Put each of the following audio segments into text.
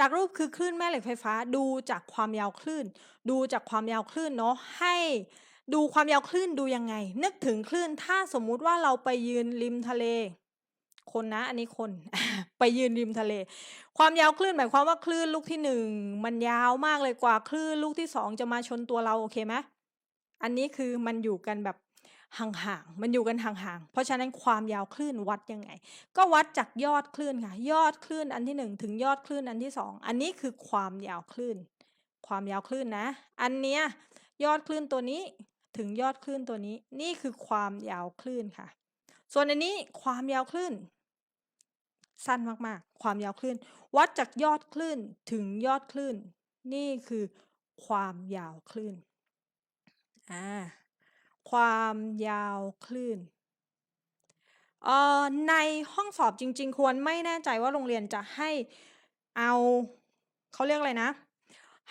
จากรูปคือคลื่นแม่เหล็กไฟฟ้า ดูจากความยาวคลื่น ดูจากความยาวคลื่นเนาะให้ดูความยาวคลื่นดูยังไง นึกถึงคลื่นถ้าสมมุติว่าเราไปยืนริมทะเล คนนะ อันนี้คน ไปยืนริมทะเล ความยาวคลื่นหมายความว่าคลื่นลูกที่1มันยาวมากเลยกว่าคลื่นลูกที่2จะมาชนตัวเราโอเคไหม?อันนี้คือมันอยู่กันแบบ ห่างๆ มันอยู่กันห่างๆ เพราะฉะนั้นความยาวคลื่นวัดยังไง ก็วัดจากยอดคลื่นค่ะ ยอดคลื่นอันที่ 1 ถึงยอดคลื่นอันที่ 2 อันนี้คือความยาวคลื่น ความยาวคลื่นนะ อันเนี้ยยอดคลื่นตัวนี้ถึงยอดคลื่นตัวนี้ นี่คือความยาวคลื่นค่ะ ส่วนอันนี้ความยาวคลื่น สั้นมากๆ ความยาวคลื่น วัดจากยอดคลื่นถึงยอดคลื่น นี่คือความยาวคลื่น อ่า ความยาวคลื่น เอ่อ ในห้องสอบจริง ๆ ควรไม่แน่ใจว่าโรงเรียนจะให้เอา เขาเรียกอะไรนะ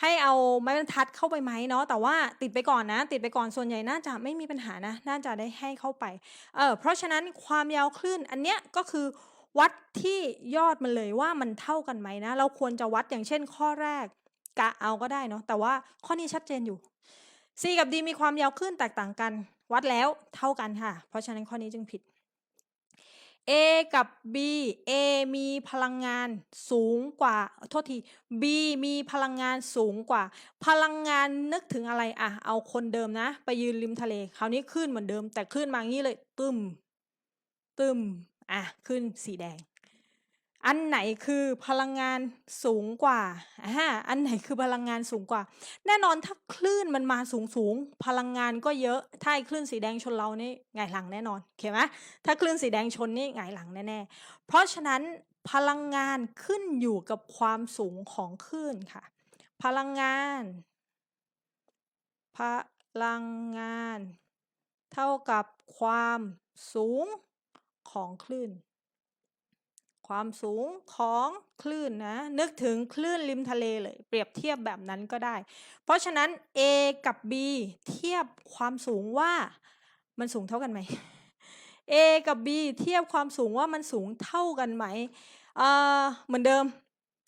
ให้เอาไม้บรรทัดเข้าไปไหมเนาะ แต่ว่าติดไปก่อนนะ ติดไปก่อน ส่วนใหญ่น่าจะไม่มีปัญหานะ น่าจะได้ให้เข้าไป เออเพราะฉะนั้นความยาวคลื่นอันเนี้ยก็คือวัดที่ยอดมันเลยว่ามันเท่ากันไหมนะ เราควรจะวัดอย่างเช่นข้อแรกกะเอาก็ได้เนาะ แต่ว่าข้อนี้ชัดเจนอยู่ C กับ D มีความยาวคลื่นแตกต่างกัน วัดแล้วเท่ากันค่ะ เพราะฉะนั้นข้อนี้จึงผิด A กับ B A มีพลังงานสูงกว่า โทษที B มีพลังงานสูงกว่า พลังงานนึกถึงอะไรอะเอาคนเดิมนะ ไปยืนริมทะเล คราวนี้คลื่นเหมือนเดิม แต่คลื่นมางี้เลย ตึม ตึมอะคลื่นสีแดง อันไหนคือพลังงานสูงกว่าอาอันไหนคือพลังงานสูงกว่า แน่นอนถ้าคลื่นมันมาสูงๆพลังงานก็เยอะ ถ้าคลื่นสีแดงชนเรานี่หงายหลังแน่นอนโอเคไหม?ถ้าคลื่นสีแดงชนนี่หงายหลังแน่ๆ เพราะฉะนั้นพลังงานขึ้นอยู่กับความสูงของคลื่นค่ะ พลังงาน พลังงาน เท่ากับความสูงของคลื่น ความสูงของคลื่นนะ นึกถึงคลื่นริมทะเลเลย เปรียบเทียบแบบนั้นก็ได้ เพราะฉะนั้น A กับ B เทียบความสูงว่ามันสูงเท่ากันไหม? A กับ B เทียบความสูงว่ามันสูงเท่ากันไหม?เออเหมือนเดิม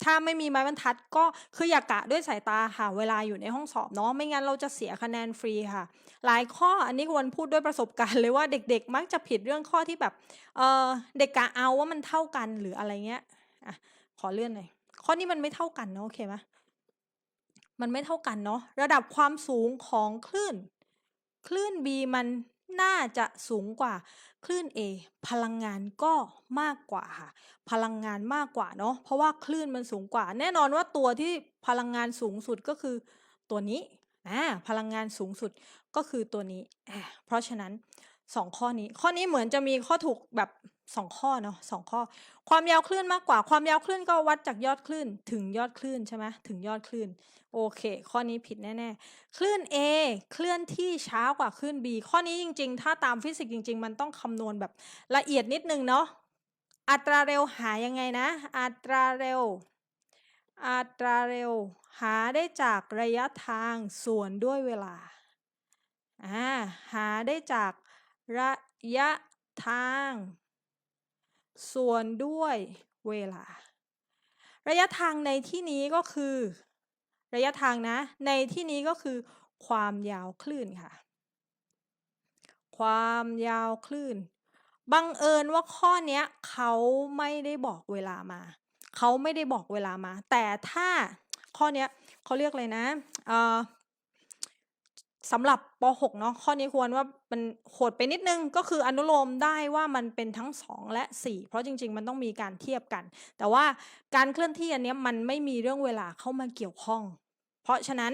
ถ้าไม่มีไม้บรรทัดก็คืออย่ากะด้วยสายตาค่ะเวลาอยู่ในห้องสอบเนาะไม่งั้นเราจะเสียคะแนนฟรีค่ะ หลายข้ออันนี้ควรพูดด้วยประสบการณ์เลยว่าเด็ก ๆ มักจะผิดเรื่องข้อที่แบบเออเด็กกะเอาว่ามันเท่ากันหรืออะไรเงี้ยอะขอเลื่อนหน่อยข้อนี้มันไม่เท่ากันเนาะโอเคไหม?มันไม่เท่ากันเนาะระดับความสูงของคลื่น คลื่น B มัน น่าจะสูงกว่าคลื่น A พลังงานก็มากกว่าค่ะ พลังงานมากกว่าเนาะเพราะว่าคลื่นมันสูงกว่า แน่นอนว่าตัวที่พลังงานสูงสุดก็คือตัวนี้นะพลังงานสูงสุดก็คือตัวนี้ เพราะฉะนั้น 2 ข้อนี้ ข้อนี้เหมือนจะมีข้อถูกแบบ 2ข้อเนาะ2ข้อ ความยาวคลื่นมากกว่า ความยาวคลื่นก็วัดจากยอดคลื่นถึงยอดคลื่นใช่ไหม?ถึงยอดคลื่น โอเค ข้อนี้ผิดแน่ๆ คลื่น A เคลื่อนที่ช้ากว่าคลื่น B ข้อนี้จริง ๆ ถ้าตามฟิสิกส์จริง ๆ มันต้องคำนวณแบบละเอียดนิดนึงเนาะอัตราเร็วหายังไงนะ อัตราเร็ว อัตราเร็ว หาได้จากระยะทางส่วนด้วยเวลาอ่าหาได้จากระยะทาง ส่วนด้วยเวลา ระยะทางในที่นี้ก็คือ ระยะทางนะ ในที่นี้ก็คือ ความยาวคลื่นค่ะ ความยาวคลื่น บังเอิญว่าข้อเนี้ยเขาไม่ได้บอกเวลามา เขาไม่ได้บอกเวลามา แต่ถ้าข้อเนี้ยเขาเรียกอะไรนะเอ่อ สำหรับป.6 เนาะข้อนี้ควรว่ามันโหดไปนิดนึงก็คืออนุโลมได้ว่ามันเป็นทั้ง 2 และ 4 เพราะจริง ๆ มันต้องมีการเทียบกัน แต่ว่าการเคลื่อนที่อันนี้มันไม่มีเรื่องเวลาเข้ามาเกี่ยวข้อง เพราะฉะนั้น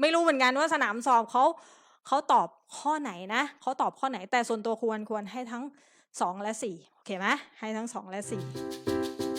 ไม่รู้เหมือนกันว่าสนามสอบเขาเขาตอบข้อไหนนะเขาตอบข้อไหนแต่ส่วนตัวควรควรให้ทั้ง 2 และ 4 โอเคไหม?ให้ทั้ง 2 และ 4